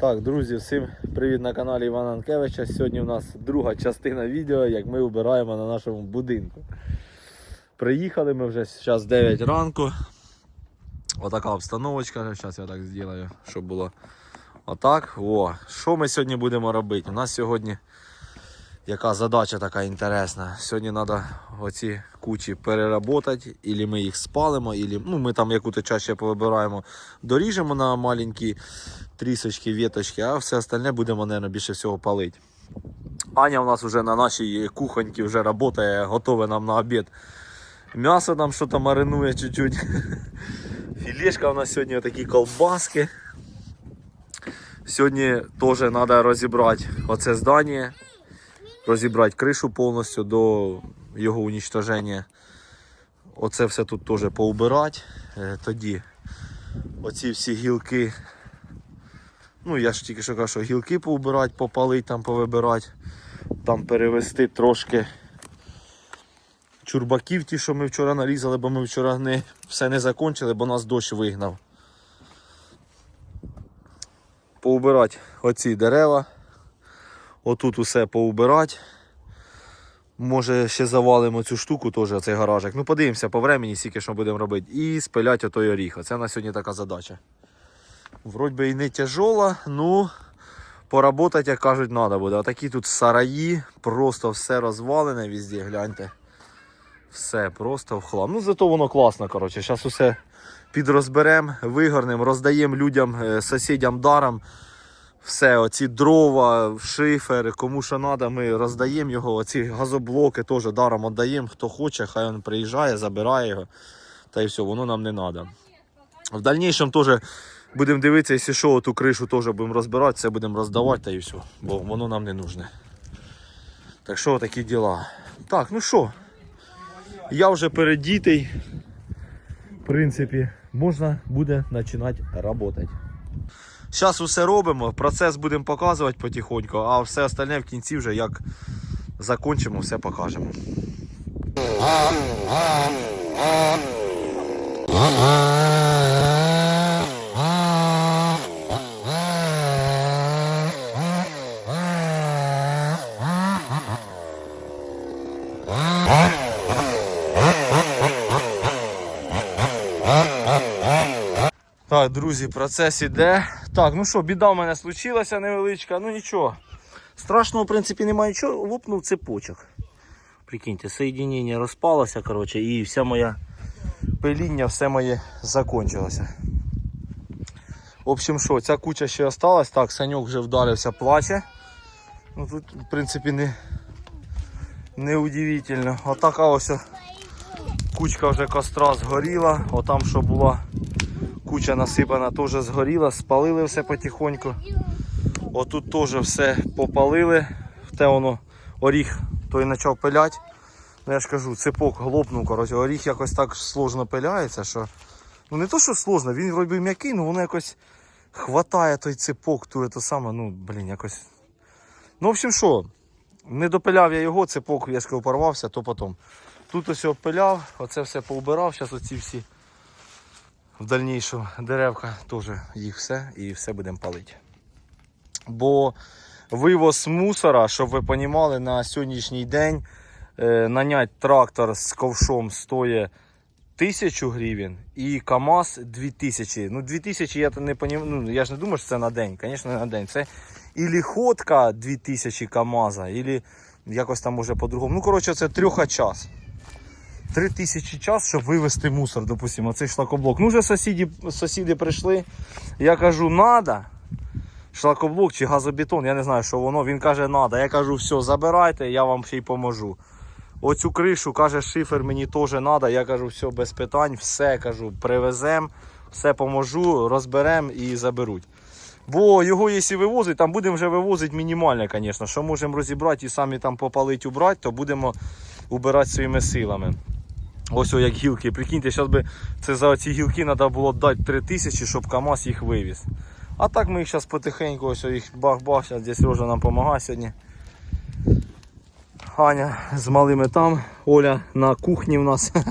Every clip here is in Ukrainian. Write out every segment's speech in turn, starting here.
Так, друзі, всім привіт на каналі Івана Анкевича. Сьогодні у нас друга частина відео, як ми вбираємо на нашому будинку. Приїхали ми вже зараз 9 ранку. Отака обстановочка. Зараз я так зроблю, щоб було отак. О, що ми сьогодні будемо робити? У нас сьогодні яка задача така інтересна. Сьогодні треба оці кучі переработати, або ми їх спалимо, або ну, ми там яку-то чаще повибираємо, доріжемо на маленькі трісочки, віточки, а все остальне будемо, мабуть, більше всього палити. Аня у нас вже на нашій кухоньці вже працює, готове нам на обід. М'ясо нам щось маринує чуть-чуть. Філешка у нас сьогодні такі колбаски. Сьогодні теж треба розібрати оце здання, розібрати кришу повністю до його уничтоження. Оце все тут теж поубирати. Е, Тоді оці всі гілки Ну, я ж тільки що кажу, що гілки поубирати, попалити, там повибирати, там перевести трошки чурбаків, ті, що ми вчора нарізали, бо ми вчора не, все не закончили, бо нас дощ вигнав. Поубирати оці дерева. Отут усе поубирати. Може ще завалимо цю штуку, теж цей гаражик. Ну подивимося по времені, скільки що будемо робити. І спиляти отой оріх. Це на сьогодні така задача. Вроді би і не тяжола, ну поработати, як кажуть, треба буде. А такі тут сараї, просто все розвалене везде, гляньте. Все просто в хлам. Ну зато воно класно, коротше. Зараз усе підрозберемо, вигорнемо, роздаємо людям, е, сусідям даром. Все, оці дрова, шифер, кому що треба, ми роздаємо його. Оці газоблоки теж даром віддаємо. Хто хоче, хай він приїжджає, забирає його. Та й все, воно нам не треба. В дальнейшем теж будемо дивитися, якщо що, ту кришу теж будемо розбирати, це будемо роздавати та і все. Бо воно нам не нужне. Так що такі діла. Так, ну що, я вже передітий. В принципі, можна буде починати працювати. Зараз усе робимо, процес будемо показувати потихоньку, а все остальне в кінці вже як закончимо, все покажемо. Так, друзі, процес іде. Так, ну що, біда в мене случилася невеличка, ну нічого. Страшного, в принципі, немає нічого, лопнув цепочок. Прикиньте, соєдинення розпалося, коротше, і вся моя пиління, все моє закончилося. В общем, що, ця куча ще осталась. Так, саньок вже вдарився, плаче. Ну тут, в принципі, не, не удивительно. Отака ось кучка вже костра згоріла, отам що була куча насипана теж згоріла, спалили все потихоньку. Отут теж все попалили. Те воно оріх той почав пиляти. Ну я ж кажу, цепок глопнув, коротше, оріх якось так сложно пиляється, що. Ну не то, що сложно, він вроді м'який, ну воно якось хватає той цепок, ту це саме, ну, блін, якось. Ну, в общем, що, не допиляв я його, цепок, я ж кажу, порвався, то потім. Тут ось опиляв, оце все поубирав, зараз оці всі в дальнішому деревка теж їх все і все будемо палити. Бо вивоз мусора, щоб ви розуміли, на сьогоднішній день е, нанять трактор з ковшом стоїть 1000 гривень і КАМАЗ 2000. Ну 2000 я не понім... ну, я ж не думаю, що це на день, звісно, на день. Це ілі ходка 2000 КАМАЗа, ілі якось там може по-другому. Ну, коротше, це трьоха час. 3000 час, щоб вивезти мусор, допустимо, цей шлакоблок. Ну, вже сусіди, сусіди прийшли. Я кажу, надо. Шлакоблок чи газобетон, я не знаю, що воно. Він каже, надо. Я кажу, все, забирайте, я вам ще й поможу. Оцю кришу, каже, шифер мені теж треба. Я кажу, все, без питань, все кажу, привеземо, все поможу, розберемо і заберуть. Бо його, якщо вивозити, там будемо вже вивозити мінімальне, звісно. Що можемо розібрати і самі там попалити, убрати, то будемо убирати своїми силами. Ось о, як гілки. Прикиньте, зараз би це за ці гілки треба було дати 3 тисячі, щоб КАМАЗ їх вивіз. А так ми їх зараз потихеньку, ось о, їх бах-бах, зараз десь Рожа нам допомагає сьогодні. Аня з малими там, Оля на кухні в нас.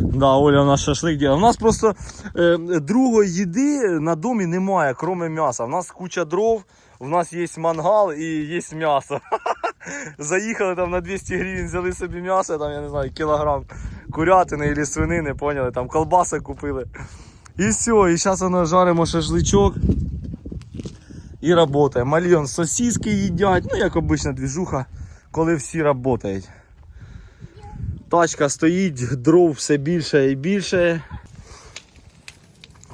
Да, Оля у нас шашлик діла. У нас просто е, другої їди на домі немає, крім м'яса. У нас куча дров, у нас є мангал і є м'ясо. Заїхали там на 200 гривень, взяли собі м'ясо, там, я не знаю, кілограм курятини або свинини, поняли, там колбаси купили. І все, і зараз воно жаримо шашличок. І працює. Мальйон сосиски їдять, ну як обична двіжуха, коли всі працюють. Тачка стоїть, дров все більше і більше.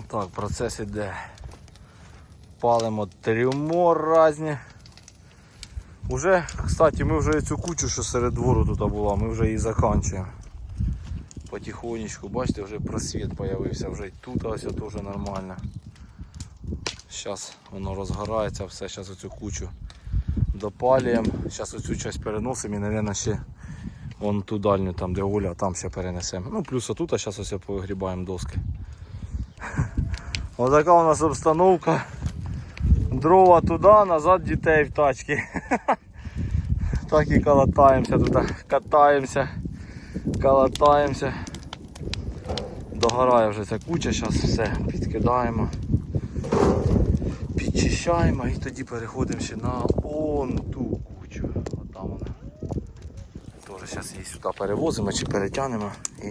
Так, процес іде. Палимо трюмор різні. Уже, кстати, ми вже цю кучу, що серед двору тут була, ми вже її закінчуємо. Потихонечку, бачите, вже просвіт з'явився, вже тут ось теж нормально. Зараз воно розгорається, все, зараз оцю кучу допалюємо. Зараз оцю часть переносимо і, мабуть, ще вон ту дальню, там де Оля, там ще перенесемо. Ну, плюс отут, а зараз ось повигрібаємо доски. Ось така у нас обстановка. Дрова туди, назад дітей в тачки. Так і калатаємося тут, катаємося, калатаємося. Догорає вже ця куча, зараз все підкидаємо, підчищаємо і тоді переходимо ще на он ту кучу. Отам вона. Теж зараз її сюди перевозимо чи перетягнемо і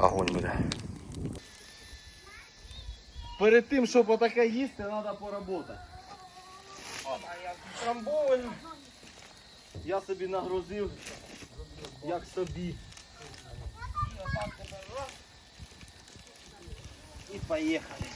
огонь буде. Перед тим, щоб отаке їсти, треба поработати. А я трамбований. Я собі нагрузив, як собі. І поїхали.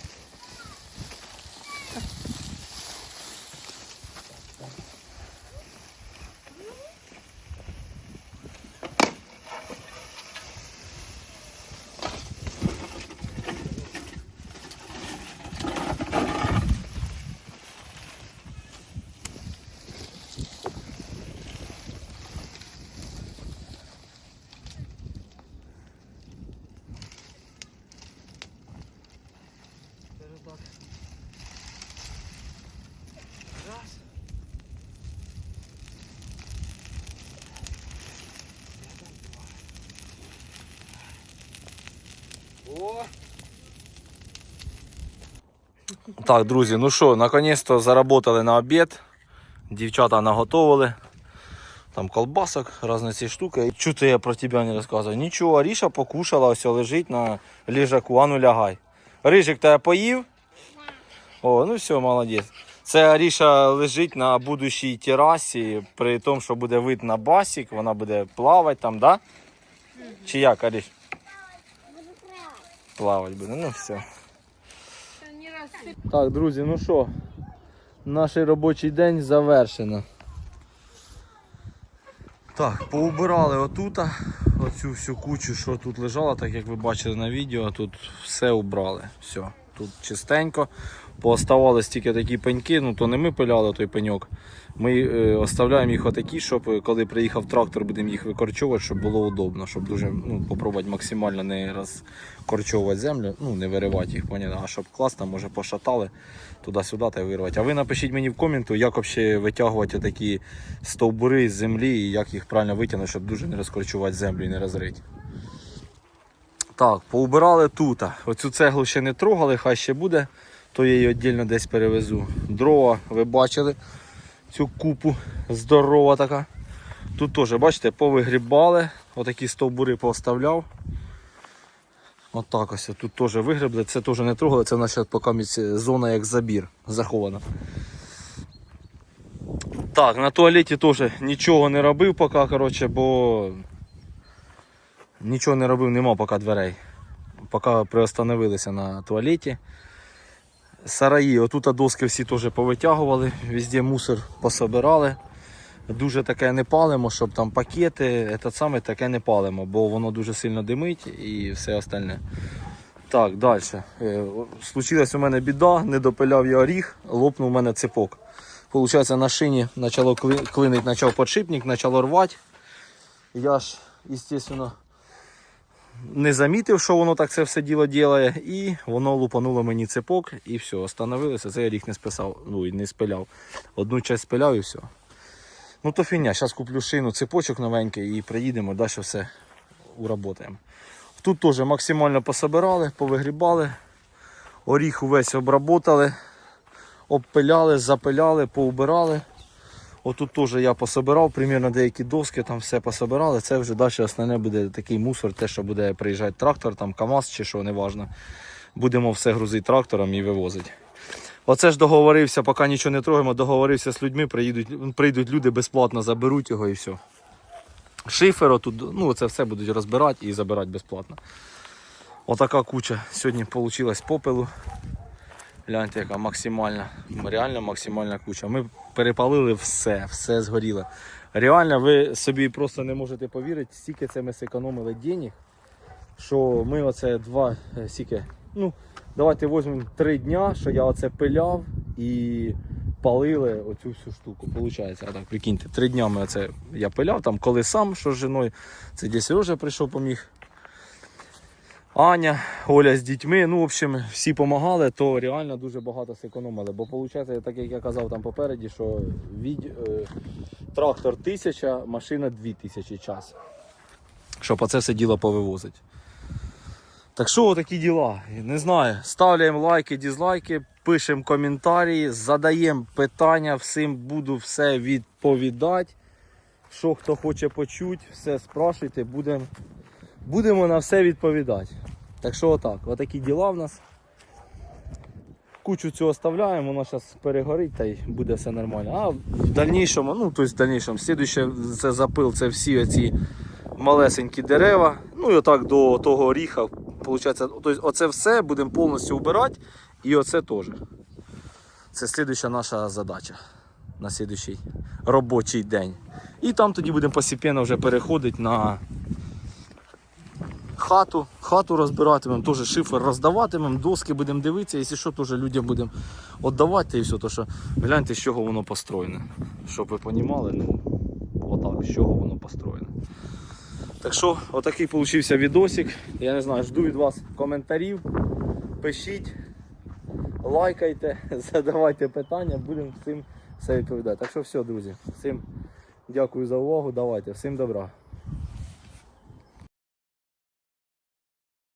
Так, друзі, ну що, наконець-то заработали на обід. Дівчата наготовили. Там колбасок, різні ці штуки. Чути я про тебе не розказую. Нічого, Аріша покушала, ось лежить на ліжаку, а ну лягай. Рижик тебе поїв? О, ну все, молодець. Це Аріша лежить на будущій терасі, при тому, що буде вид на басік, вона буде плавати там, да? Чи як, Аріш? Плавати буде, ну все. Так, друзі, ну що, наш робочий день завершено. Так, поубирали отута, оцю всю кучу, що тут лежала, так як ви бачили на відео, тут все убрали. Все, тут чистенько. Пооставались тільки такі пеньки, ну то не ми пиляли той пеньок. Ми е, оставляємо їх отакі, щоб е, коли приїхав трактор, будемо їх викорчовувати, щоб було удобно, щоб дуже ну, попробувати максимально не розкорчовувати землю, ну не виривати їх, поняли, а щоб клас там може пошатали туди-сюди та й вирвати. А ви напишіть мені в коменту, як взагалі витягувати такі стовбури з землі і як їх правильно витягнути, щоб дуже не розкорчувати землю і не розрити. Так, поубирали тут. Оцю цеглу ще не трогали, хай ще буде, то я її віддільно десь перевезу. Дрова, ви бачили цю купу здорова така. Тут теж, бачите, повигрібали, отакі стовбури поставляв. Отак ось тут теж вигребли, це теж не трогали, це в нас поки зона як забір захована. Так, на туалеті теж нічого не робив поки, коротше, бо нічого не робив, нема поки дверей. Поки приостановилися на туалеті. Сараї, отут доски всі теж повитягували, везде мусор пособирали. Дуже таке не палимо, щоб там пакети, це саме таке не палимо, бо воно дуже сильно димить і все остальне. Так, далі. Случилась у мене біда, не допиляв я оріг, лопнув у мене цепок. Получається, на шині почало кли- клинить, почав подшипник, почало рвати. Я ж, звісно, не замітив, що воно так це все діло ділає, і воно лупануло мені цепок, і все, остановилося. Це я рік не списав, ну і не спиляв. Одну часть спиляв і все. Ну то фігня, зараз куплю шину, цепочок новенький і приїдемо, далі все уработаємо. Тут теж максимально пособирали, повигрібали. Оріх увесь обработали, обпиляли, запиляли, поубирали. Отут теж я пособирав, примірно деякі доски, там все пособирали. Це вже далі основне буде такий мусор, те, що буде приїжджати трактор, там КАМАЗ чи що, неважно. Будемо все грузити трактором і вивозити. Оце ж договорився, поки нічого не трогаємо, договорився з людьми, приїдуть, прийдуть люди безплатно, заберуть його і все. Шифер отут, ну це все будуть розбирати і забирати безплатно. Отака куча сьогодні вийшла попелу. Гляньте, яка максимальна, реально максимальна куча. Ми перепалили все, все згоріло. Реально, ви собі просто не можете повірити, стільки це ми зекономили денег, що ми оце два, е, стільки, ну, давайте візьмемо три дня, що я оце пиляв і палили оцю всю штуку. Получається, а так, прикиньте, три дня ми оце я пиляв, там коли сам, що з жіною, це десь Сережа прийшов, поміг. Аня, Оля з дітьми, ну, в общем, всі допомагали, то реально дуже багато зекономили. Бо виходить, так як я казав там попереді, що від, е, трактор 1000, машина 2000 час. Щоб оце все діло повивозити. Так що такі діла? Не знаю. Ставляємо лайки, дізлайки, пишемо коментарі, задаємо питання, всім буду все відповідати. Що хто хоче почути, все спрашуйте, будемо будемо на все відповідати. Так що отак, отакі діла в нас. Кучу цього оставляємо, воно зараз перегорить та й буде все нормально. А в дальнішому, ну тобто в дальнішому, слідуще це запил, це всі оці малесенькі дерева. Ну і отак до того оріха. Получається, тобто оце все будемо повністю вбирати і оце теж. Це слідуюча наша задача на слідуючий робочий день. І там тоді будемо постійно вже переходити на хату, хату розбиратимемо, теж шифер роздаватимемо, доски будемо дивитися, якщо що, теж людям будемо віддавати і все, то що гляньте, з чого воно построєне. Щоб ви розуміли, ну, отак, з чого воно построєне. Так що, отакий получився відосик. Я не знаю, жду від вас коментарів. Пишіть, лайкайте, задавайте питання, будемо всім все відповідати. Так що все, друзі, всім дякую за увагу, давайте, всім добра.